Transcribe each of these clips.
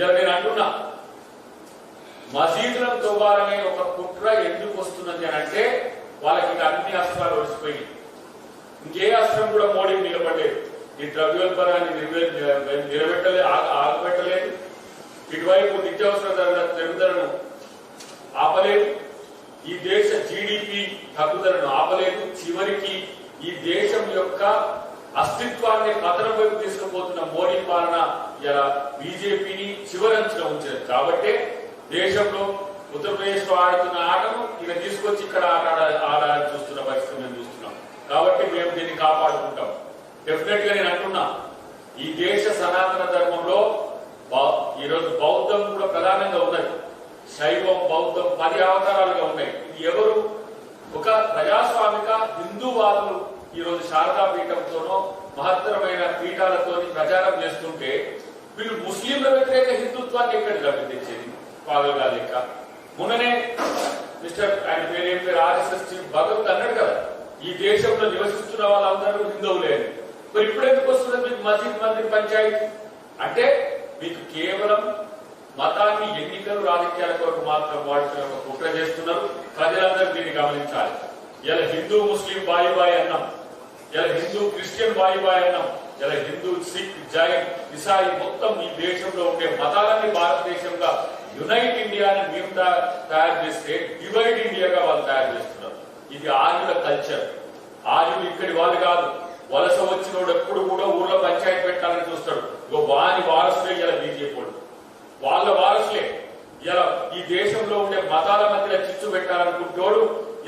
ఇలా నేను అంటున్నా మసీదులను తవ్వాలనే ఒక కుట్ర ఎందుకు వస్తున్నది అని అంటే వాళ్ళకి ఇంకా అన్ని అస్త్రాలు వచ్చిపోయినాయి ఇంకే అస్త్రం కూడా మోడీ నిలబడలేదు. ఈ ద్రవ్యోల్బణాన్ని నిలబెట్టలేదు ఆగ- ఆగబెట్టలేదు. ఇటువైపు నిత్యావసర ధరల పెరుగుదలను ఆపలేదు. ఈ దేశ జీడిపి తగ్గుదలను ఆపలేదు. చివరికి ఈ దేశం యొక్క అస్తిత్వాన్ని పతనం వైపు తీసుకుపోతున్న మోడీ పాలన ఇలా బీజేపీని చివరంచులో ఉంచారు. కాబట్టే దేశంలో ఉత్తరప్రదేశ్లో ఆడుతున్న ఆటను ఇక తీసుకొచ్చి ఇక్కడ ఆట ఆడాలని చూస్తున్న పరిస్థితి మేము చూస్తున్నాం. కాబట్టి మేము దీన్ని కాపాడుకుంటాం. డెఫినెట్గా నేను అంటున్నా ఈ దేశ సనాతన ధర్మంలో బౌ- ఈరోజు బౌద్ధం కూడా ప్రధానంగా ఉన్నది. శైవం బౌద్ధం పది అవతారాలుగా ఉన్నాయి. ఇది ఎవరు? ఒక ప్రజాస్వామిక హిందూవాదులు ఈరోజు శారదా పీఠంతోనో మహత్తరమైన పీఠాలతో ప్రచారం చేస్తుంటే వీళ్ళు ముస్లింల వ్యతిరేక హిందుత్వాన్ని ఎక్కడ లభించేది గారి లెక్క మొన్ననే మిస్టర్ ఆయన పేరు ఏం పేరు? ఆర్ఎస్ఎస్ చీఫ్ భగవత్ అన్నాడు కదా ఈ దేశంలో నివసిస్తున్న వాళ్ళందరూ హిందువులే అని. మరి ఇప్పుడు ఎందుకు వస్తుంది మీకు మసీద్ మందిర్ పంచాయతీ? అంటే మీకు కేవలం మతాన్ని ఎన్నికలు రాజకీయాల కొరకు మాత్రం వాడుతున్న ఒక కుట్ర చేస్తున్నారు. ప్రజలందరూ దీన్ని గమనించాలి. ఇలా హిందూ ముస్లిం బాయి బాయి అన్నాం. ఇలా హిందూ క్రిస్టియన్ బాయి బాయి అన్నాం. ఇలా హిందూ జగన్ జైన్ ఇసాయి మొత్తం ఈ దేశంలో ఉండే మతాలన్నీ భారతదేశంగా యునైట్ ఇండియాని మేము తయారు చేస్తే డివైడ్ ఇండియాగా వాళ్ళు తయారు చేస్తున్నారు. ఇది ఆర్యుల కల్చర్. ఆర్యులు ఇక్కడి వాళ్ళు కాదు. వలస వచ్చినోడు ఎప్పుడు కూడా ఊర్లో పంచాయతీ పెట్టాలని చూస్తాడు ఇగో వాని వారసులే ఇలా బీజేపీ వాడు వాళ్ళ వారసులే ఇలా ఈ దేశంలో ఉండే మతాల మధ్య చిచ్చు పెట్టాలనుకుంటోడు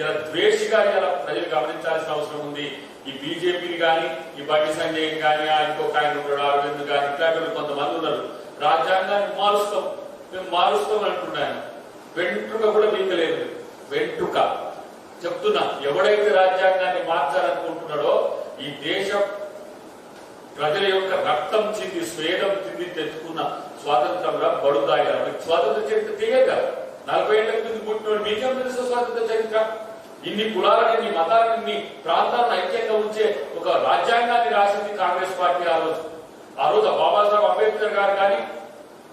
ఇలా ద్వేషిగా ఇలా ప్రజలు గమనించాల్సిన అవసరం ఉంది. ఈ బీజేపీని గాని ఈ బండి సంజయ్ గాని ఆ ఇంకొక ఆయన ఉన్నాడు అరవింద్ గాని ఇట్లాంటి కొంతమంది ఉన్నారు. రాజ్యాంగాన్ని మారుస్తాం. మేము మారుస్తాం అంటున్నాను వెంట్రుక కూడా వీకలేదు వెంట్రుక. చెప్తున్నా ఎవడైతే రాజ్యాంగాన్ని మార్చాలనుకుంటున్నాడో ఈ దేశం ప్రజల యొక్క రక్తం చింది స్వేదం చింది తెచ్చుకున్న స్వాతంత్రంగా బడుదాయాలి స్వాతంత్ర చరిత్ర తీయగా నలభై ఏళ్ళ ముందు పుట్టినోడు మీకేం తెలుసు స్వాతంత్ర చరిత్ర? ఇన్ని కులాలని ఇన్ని మతాలని ఇన్ని ప్రాంతాలను ఐక్యంగా ఉంచే ఒక రాజ్యాంగాన్ని రాసింది కాంగ్రెస్ పార్టీ ఆ రోజు. ఆ రోజు బాబాసాహెబ్ అంబేద్కర్ గారు కానీ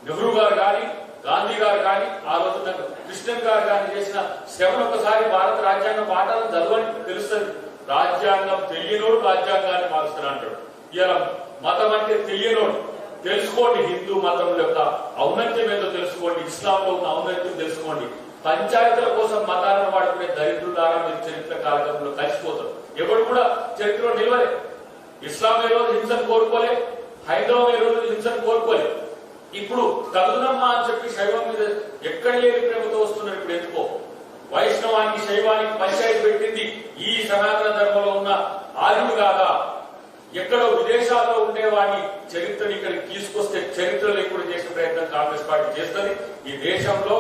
నెహ్రూ గారు కానీ గాంధీ గారు కానీ ఆ రోజు కృష్ణన్ గారు కానీ చేసిన శ్రమను ఒకసారి భారత రాజ్యాంగ పాఠాలను చదవని తెలుస్తుంది. రాజ్యాంగం తెలియనోడు రాజ్యాంగాన్ని మారుస్తాడు అంటాడు. ఇలా మతం అంటే తెలియనోడు. తెలుసుకోండి హిందూ మతం యొక్క ఔన్నత్యం ఏదో తెలుసుకోండి ఇస్లాంలో ఉన్న ఔన్నత్యం తెలుసుకోండి. పంచాయతీల కోసం మతాలను వాడుకునే దరిద్రులారా మీరు చరిత్ర కాలకంలో కలిసిపోతారు. ఎవడు కూడా చరిత్రలో నిలవలే. ఇస్లాం ఏ రోజు హింసను కోరుకోలే హైందవం ఏ రోజు హింసను కోరుకోలే ఇప్పుడు కదునమ్మ అని చెప్పి శైవం మీద ఎక్కడ లేని ప్రేమతో వస్తున్నారు ఇప్పుడు ఎందుకో? వైష్ణవానికి శైవానికి పంచాయతీ పెట్టింది ఈ సనాతన ధర్మంలో ఉన్న ఆర్యుడు కాదా ఎక్కడో విదేశాల్లో ఉండేవాడిని చరిత్రని ఇక్కడికి తీసుకొస్తే చరిత్ర లేకుండా చేసే ప్రయత్నం కాంగ్రెస్ పార్టీ చేస్తుంది. ఈ దేశంలో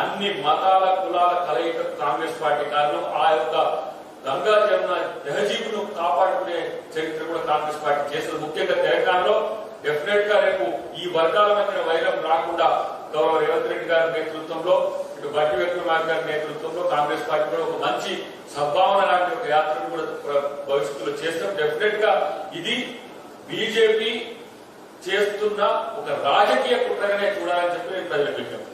అన్ని మతాల కులాల కలయిక కాంగ్రెస్ పార్టీ కారణం ఆ యొక్క గంగా జమున తహజీబును కాపాడుకునే చరిత్ర కూడా కాంగ్రెస్ పార్టీ చేస్తుంది. ముఖ్యంగా తెలంగాణలో డెఫినెట్గా రేపు ఈ వర్గాల మధ్య వైరం రాకుండా గౌరవ రేవంత్ రెడ్డి గారి నేతృత్వంలో ఇటు బట్టి విక్రమార్ గారి నేతృత్వంలో కాంగ్రెస్ పార్టీ కూడా ఒక మంచి సద్భావన లాంటి ఒక యాత్రను కూడా భవిష్యత్తులో చేస్తాం. డెఫినెట్గా ఇది బీజేపీ చేస్తున్న ఒక రాజకీయ కుట్రగానే చూడాలని చెప్పి నేను ప్రజలకు విజ్ఞప్తి